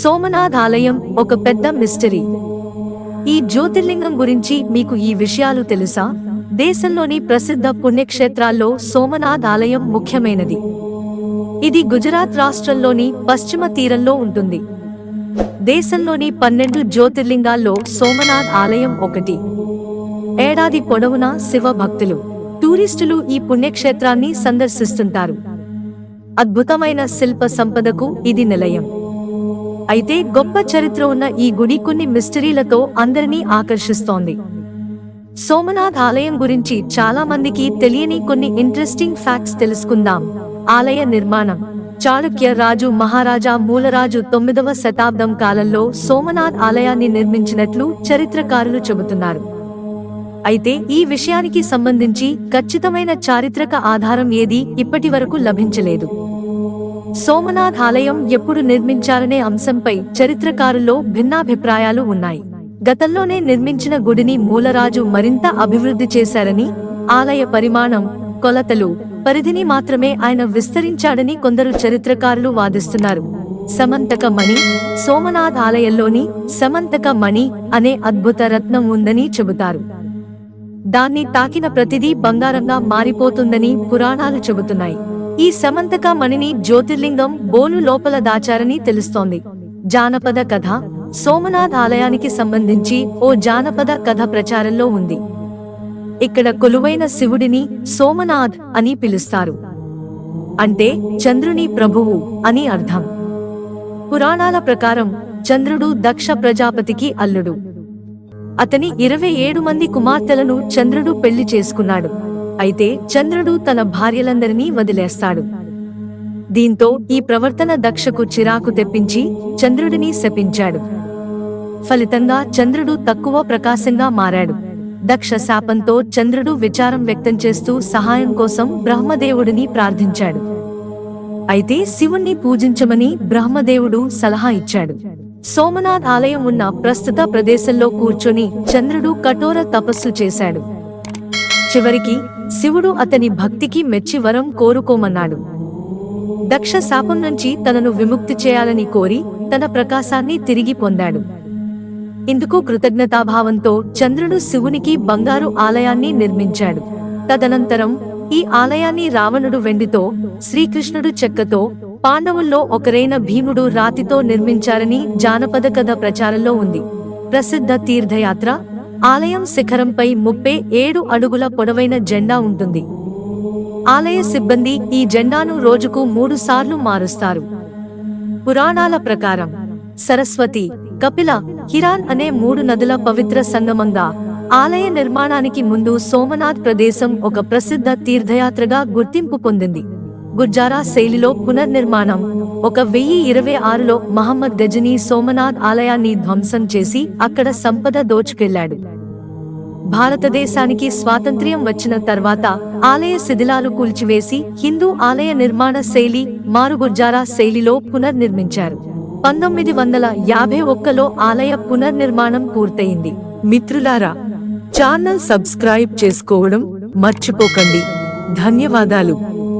సోమనాథ్ ఆలయం ఒక పెద్ద మిస్టరీ. ఈ జ్యోతిర్లింగం గురించి మీకు ఈ విషయాలు తెలుసా? దేశంలోని ప్రసిద్ధ పుణ్యక్షేత్రాల్లో సోమనాథ్ ఆలయం ముఖ్యమైనది. ఇది గుజరాత్ రాష్ట్రంలోని పశ్చిమ తీరంలో ఉంటుంది. దేశంలోని పన్నెండు జ్యోతిర్లింగాల్లో సోమనాథ్ ఆలయం ఒకటి. ఏడాది పొడవునా శివ భక్తులు టూరిస్టులు ఈ పుణ్యక్షేత్రాన్ని సందర్శిస్తుంటారు. అద్భుతమైన శిల్ప సంపదకు ఇది నిలయం. అయితే గొప్ప చరిత్ర ఉన్న ఈ గుడి కొన్ని మిస్టరీలతో అందరినీ ఆకర్షిస్తోంది. సోమనాథ్ ఆలయం గురించి చాలా మందికి తెలియని కొన్ని ఇంట్రెస్టింగ్ ఫ్యాక్ట్స్ తెలుసుకుందాం. ఆలయ నిర్మాణం. చాళుక్య రాజు మహారాజా మూలరాజు తొమ్మిదవ శతాబ్దం కాలంలో సోమనాథ్ ఆలయాన్ని నిర్మించినట్లు చరిత్రకారులు చెబుతున్నారు. అయితే ఈ విషయానికి సంబంధించి ఖచ్చితమైన చారిత్రక ఆధారం ఏదీ ఇప్పటి వరకు లభించలేదు. సోమనాథ్ ఆలయం ఎప్పుడు నిర్మించారనే అంశంపై చరిత్రకారుల్లో భిన్నాభిప్రాయాలు ఉన్నాయి. గతంలోనే నిర్మించిన గుడిని మూలరాజు మరింత అభివృద్ధి చేశారని ఆలయ పరిమాణం కొలతలు పరిధిని మాత్రమే ఆయన విస్తరించాడని కొందరు చరిత్రకారులు వాదిస్తున్నారు. సమంతక మణి సోమనాథ్ ఆలయంలోని సమంతక మణి అనే అద్భుత రత్నం ఉందని చెబుతారు. దాన్ని తాకిన ప్రతిదీ బంగారంగా మారిపోతుందని పురాణాలు చెబుతున్నాయి. ఈ సమంతక మణిని జ్యోతిర్లింగం బోలు లోపల దాచారని తెలుస్తోంది. జానపద కథ సోమనాథ్ ఆలయానికి సంబంధించి ఓ జానపద కథ ప్రచారంలో ఉంది. ఇక్కడ కొలువైన శివుడిని సోమనాథ్ అని పిలుస్తారు. అంటే చంద్రుని ప్రభువు అని అర్థం. పురాణాల ప్రకారం చంద్రుడు దక్ష ప్రజాపతికి అల్లుడు. అతని ఇరవై ఏడు మంది కుమార్తెలను చంద్రుడు పెళ్ళి చేసుకున్నాడు. అయితే చంద్రుడు తన భార్యలందరినీ వదిలేస్తాడు. దీంతో ఈ ప్రవర్తన దక్షకు చిరాకు తెప్పించి చంద్రుడిని శపించాడు. ఫలితంగా చంద్రుడు తక్కువ ప్రకాశంగా మారాడు. దక్ష శాపంతో చంద్రుడు విచారం వ్యక్తం చేస్తూ సహాయం కోసం బ్రహ్మదేవుడిని ప్రార్థించాడు. అయితే శివుణ్ణి పూజించమని బ్రహ్మదేవుడు సలహా ఇచ్చాడు. సోమనాథ్ ఆలయం ఉన్న ప్రస్తుత ప్రదేశంలో కూర్చొని చంద్రుడు కఠోర తపస్సు చేశాడు. చివరికి శివుడు అతని భక్తికి మెచ్చి వరం కోరుకోమన్నాడు. దక్ష శాపం నుంచి తనను విముక్తి చేయాలని కోరి తన ప్రకాశాన్ని తిరిగి పొందాడు. ఇందుకు కృతజ్ఞతాభావంతో చంద్రుడు శివునికి బంగారు ఆలయాన్ని నిర్మించాడు. తదనంతరం ఈ ఆలయాన్ని రావణుడు వెండితో శ్రీకృష్ణుడు చెక్కతో పాండవుల్లో ఒకరైన భీముడు రాతితో నిర్మించారని జానపద కథ ప్రచారంలో ఉంది. ప్రసిద్ధ తీర్థయాత్ర ఆలయం శిఖరంపై ముప్పై ఏడు అడుగుల పొడవైన జెండా ఉంటుంది. ఆలయ సిబ్బంది ఈ జెండాను రోజుకు మూడు సార్లు మారుస్తారు. పురాణాల ప్రకారం సరస్వతి కపిల హిరాన్ అనే మూడు నదుల పవిత్ర సంగమంగా ఆలయ నిర్మాణానికి ముందు సోమనాథ్ ప్రదేశం ఒక ప్రసిద్ధ తీర్థయాత్రగా గుర్తింపు పొందింది. గుర్జారా శైలిలో పునర్నిర్మాణం. ఒక వెయ్యి ఇరవై ఆరులో మహమ్మద్ గజనీ సోమనాథ్ ఆలయాన్ని ధ్వంసం చేసి అక్కడ సంపద దోచుకెళ్ళాడు. భారతదేశానికి స్వాతంత్ర్యం వచ్చిన తర్వాత ఆలయ శిథిలాలు కూల్చివేసి హిందూ ఆలయ నిర్మాణ శైలి మారుగుర్జారా శైలిలో పునర్నిర్మించారు. పంతొమ్మిది వందల యాభై ఒక్కలో ఆలయ పునర్నిర్మాణం పూర్తయింది. మిత్రులారా ఛానల్ సబ్స్క్రైబ్ చేసుకోవడం మర్చిపోకండి. ధన్యవాదాలు.